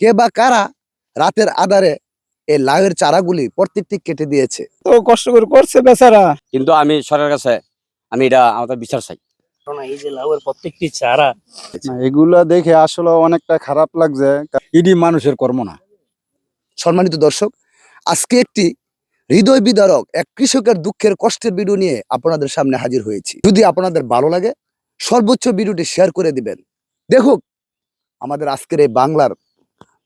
কে বা কারা রাতের আধারে এই লাউয়ের চারাগুলি প্রত্যেকটি কেটে দিয়েছে? তো কষ্ট করে করছে বেচারা। কিন্তু আমি সরকারের কাছে আমি এটা আমাদের বিচার চাই। এই যে লাউয়ের প্রত্যেকটি চারা না, এগুলা দেখে আসলে অনেকটা খারাপ লাগছে। ইডি মানুষের কর্ম না। সম্মানিত দর্শক আজকে একটি হৃদয় বিদারক এক কৃষকের দুঃখের কষ্টের ভিডিও নিয়ে আপনাদের সামনে হাজির হয়েছি। যদি আপনাদের ভালো লাগে সর্বোচ্চ ভিডিওটি শেয়ার করে দিবেন। দেখুক আমাদের আজকের এই বাংলার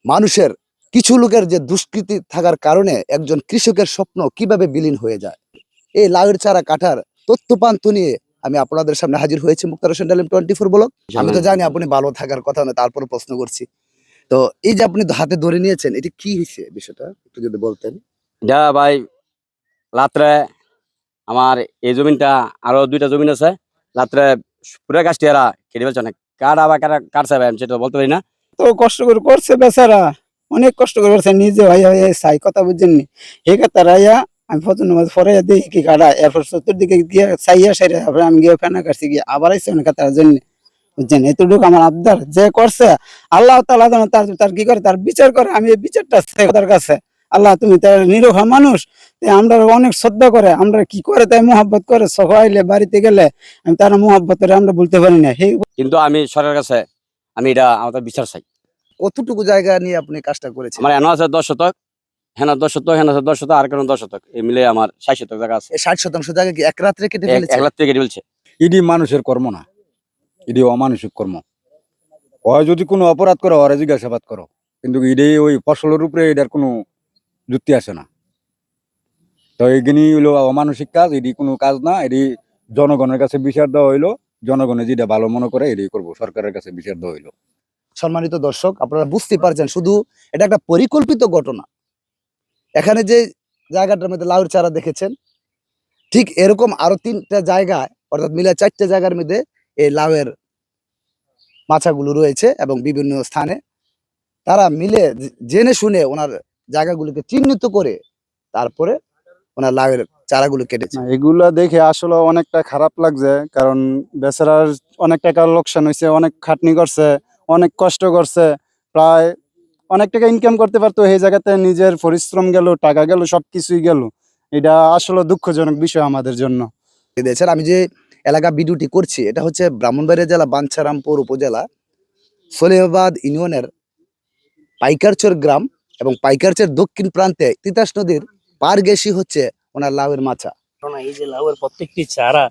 মানুষের কিছু লোকের যে দুষ্কৃতি থাকার কারণে একজন কৃষকের স্বপ্ন কীভাবে বিলীন হয়ে যায়? এই লাউয়ের চারা কাটার তথ্যপান্ত নিয়ে আমি আপনাদের সামনে হাজির হয়েছি মুক্তার হোসেন ডালিম টোয়েন্টি ফোর ব্লক আমি তো জানি আপনি ভালো থাকার কথা না তারপর প্রশ্ন করছি। তো এই যে আপনি হাতে ধরে নিয়েছেন এটা কি হয়েছে বিষয়টা? একটু যদি বলতেন। যা ভাই রাত্রে আমার এই জমিনটা আরও দুইটা জমিন আছে। রাত্রে পুরো গাছটি এরা কেটে ফেলছে অনেক কাটা বা কাটা কাটছে ভাই আমি সেটা বলতে পারি না। কষ্ট করে করছে বেচারা। অনেক কষ্ট করে করছে নিজে ভাই সাই কথা বুঝছেন নি? হে কথা রাইয়া, আমি ফটো নামাজ পরে দেখি কি কাটা এরপর সত্তর দিকে গিয়ে সাইয়া সাইরে তারপরে আমি গিয়ে ফেনা কাটছি, গিয়ে আবার আইসি অনেক তার জন্য। বুঝছেন এতটুকু আমার আবদার। যে করছে, আল্লাহ তালা যেন তার তার কি করে? তার বিচার করে। আমি এই বিচারটা তার কাছে। আল্লাহ, তুমি তার নিরোহা মানুষ। আমরা অনেক শ্রদ্ধা করে, আমরা কি করে তাই মোহাব্বত করে? সহ আইলে বাড়িতে গেলে আমি তার মোহাব্বত করে আমরা বলতে পারি না। কিন্তু আমি সরকারের কাছে আমি এটা আমাদের বিচার চাই। কতটুকু জায়গা নিয়ে আপনি কাজটা করেছেন? আমার এনে আছে দশ শতক হেন দশ শতক হেন আছে দশ শতক আর কেন দশ শতক। এই মিলে আমার ষাট শতক জায়গা আছে। ষাট শতাংশ জায়গা কি এক রাত্রে কেটে ফেলেছে? এক থেকে কেটে ফেলছে। ইডি মানুষের কর্ম না। ইডি অমানুষিক কর্ম। হয় যদি কোনো অপরাধ করো ওরা জিজ্ঞাসাবাদ করো। কিন্তু ইডি ওই ফসলের উপরে এটার কোনো যুক্তি আসে না। তো এইখানি হইল অমানসিক কাজ এটি কোনো কাজ না। এটি জনগণের কাছে বিচার দেওয়া হইল। জনগণে যেটা ভালো মনে করে এটাই করব, সরকারের কাছে বিচার হইল। সম্মানিত দর্শক, আপনারা বুঝতে পারছেন, শুধু এটা একটা পরিকল্পিত ঘটনা। এখানে যে জায়গাটার মধ্যে লাউর চারা দেখেছেন, ঠিক এরকম আরও তিনটা জায়গায় অর্থাৎ মিলে চারটে জায়গার মধ্যে এই লাউয়ের মাছাগুলো রয়েছে এবং বিভিন্ন স্থানে। তারা মিলে, জেনে শুনে ওনার জায়গাগুলোকে চিহ্নিত করে তারপরে ওনার লাউয়ের চারাগুলো কেটেছে। এগুলো দেখে আসলে অনেকটা খারাপ লাগছে কারণ বেচারার অনেক টাকা লোকসান হয়েছে অনেক খাটনি করছে অনেক কষ্ট করছে প্রায় অনেক টাকা ইনকাম করতে পারতো এই জায়গাতে নিজের পরিশ্রম গেল টাকা গেল সবকিছুই গেল। এটা আসলে দুঃখজনক বিষয় আমাদের জন্য। দিয়েছেন আমি যে এলাকা ভিডিওটি করছি এটা হচ্ছে ব্রাহ্মণবাড়িয়া জেলা বাঞ্ছারামপুর উপজেলা সলেহাবাদ ইউনিয়নের পাইকারচর গ্রাম এবং পাইকারচর দক্ষিণ প্রান্তে তিতাস নদীর পার গেছি হচ্ছে ওনার লাউয়ের মাচা এই যে লাউয়ের প্রত্যেকটি চারা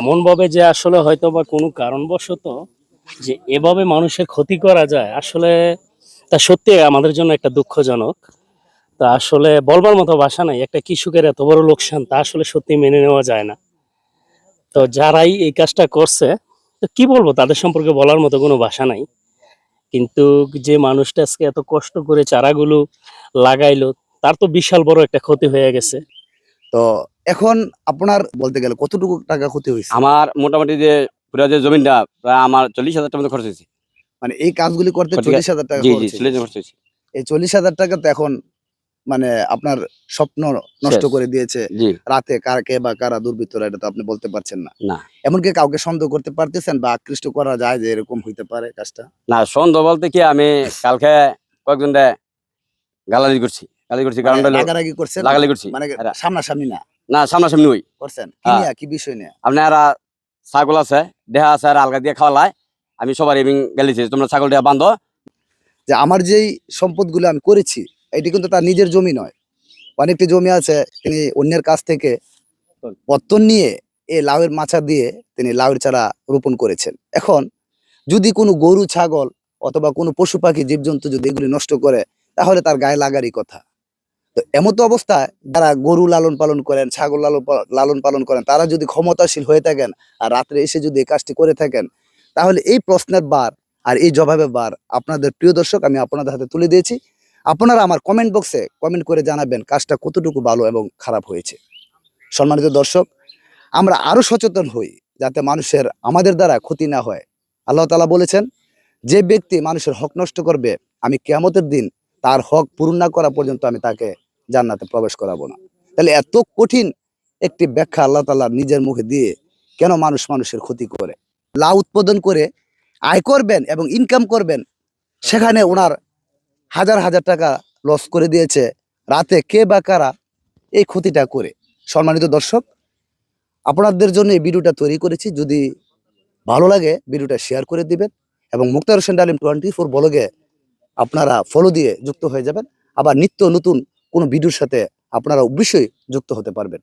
এমন ভাবে যে আসলে হয়তো বা কোনো কারণবশত যে এভাবে মানুষের ক্ষতি করা যায়, আসলে তা সত্যি আমাদের জন্য একটা দুঃখজনক। তা আসলে বলবার মতো ভাষা নাই, একটা কৃষকের এত বড় লোকসান তা আসলে সত্যি মেনে নেওয়া যায় না। তো যারাই এই কাজটা করছে, তো কি বলব, তাদের সম্পর্কে বলার মতো কোনো ভাষা নাই। কিন্তু যে মানুষটা আজকে এত কষ্ট করে চারাগুলো লাগাইলো তার তো বিশাল বড় একটা ক্ষতি হয়ে গেছে। তো এখন আপনার বলতে গেলে কতটুকু টাকা ক্ষতি হয়েছে? আমার মোটামুটি যে পুরো যে জমিনটা প্রায় আমার চল্লিশ হাজার টাকা মতো খরচ হয়েছে। মানে এই কাজগুলি করতে চল্লিশ হাজার টাকা খরচ হয়েছে। এই চল্লিশ হাজার টাকা তো এখন মানে আপনার স্বপ্ন নষ্ট করে দিয়েছে। রাতে কার কে বা কারা দুর্বৃত্তরা এটা তো আপনি বলতে পারছেন না। না। এমনকি কাউকে সন্দেহ করতে পারতেছেন বা আকৃষ্ট করা যায় যে এরকম হইতে পারে কাজটা? না সন্দেহ বলতে কি আমি কালকে কয়েকজন গালালি করছি। গালি করছি কারণ করছেন লাগালি করছি। মানে সামনাসামনি না? না সামনাসামনি ওই করছেন? কি। কি বিষয় নিয়ে? আপনারা ছাগল আছে দেহা আছে আর আলগা দিয়ে খাওয়ালায়। আমি সবার এমনি গেলিছি তোমরা ছাগল দেহা বান্ধো। যে আমার যেই সম্পদগুলো আমি করেছি এটি কিন্তু তার নিজের জমি নয়। অনেকটি জমি আছে তিনি অন্যের কাছ থেকে পত্তন নিয়ে এই লাউয়ের মাছা দিয়ে তিনি লাউয়ের চারা রোপণ করেছেন। এখন যদি কোনো গরু ছাগল অথবা কোনো পশু পাখি জীবজন্তু যদি এগুলি নষ্ট করে তাহলে তার গায়ে লাগারই কথা। তো এমতো অবস্থায় যারা গরু লালন পালন করেন, ছাগল লালন লালন পালন করেন, তারা যদি ক্ষমতাশীল হয়ে থাকেন আর রাত্রে এসে যদি এই কাজটি করে থাকেন, তাহলে এই প্রশ্নের বার আর এই জবাবের বার আপনাদের প্রিয় দর্শক আমি আপনাদের হাতে তুলে দিয়েছি। আপনারা আমার কমেন্ট বক্সে কমেন্ট করে জানাবেন কাজটা কতটুকু ভালো এবং খারাপ হয়েছে। সম্মানিত দর্শক, আমরা আরও সচেতন হই যাতে মানুষের আমাদের দ্বারা ক্ষতি না হয়। আল্লাহ তালা বলেছেন, যে ব্যক্তি মানুষের হক নষ্ট করবে, আমি কেয়ামতের দিন তার হক পূরণ না করা পর্যন্ত আমি তাকে জান্নাতে প্রবেশ করাবো না। তাহলে এত কঠিন একটি ব্যাখ্যা আল্লাহ তালা নিজের মুখে দিয়ে কেন মানুষ মানুষের ক্ষতি করে? লা উৎপাদন করে, আয় করবেন এবং ইনকাম করবেন, সেখানে ওনার হাজার হাজার টাকা লস করে দিয়েছে। রাতে কে বা কারা এই ক্ষতিটা করে? সম্মানিত দর্শক, আপনাদের জন্য এই ভিডিওটা তৈরি করেছি। যদি ভালো লাগে ভিডিওটা শেয়ার করে দিবেন এবং মুক্তার হোসেন ডালিম টোয়েন্টি ফোর ব্লগে আপনারা ফলো দিয়ে যুক্ত হয়ে যাবেন। আবার নিত্য নতুন কোনো ভিডিওর সাথে আপনারা অবশ্যই যুক্ত হতে পারবেন।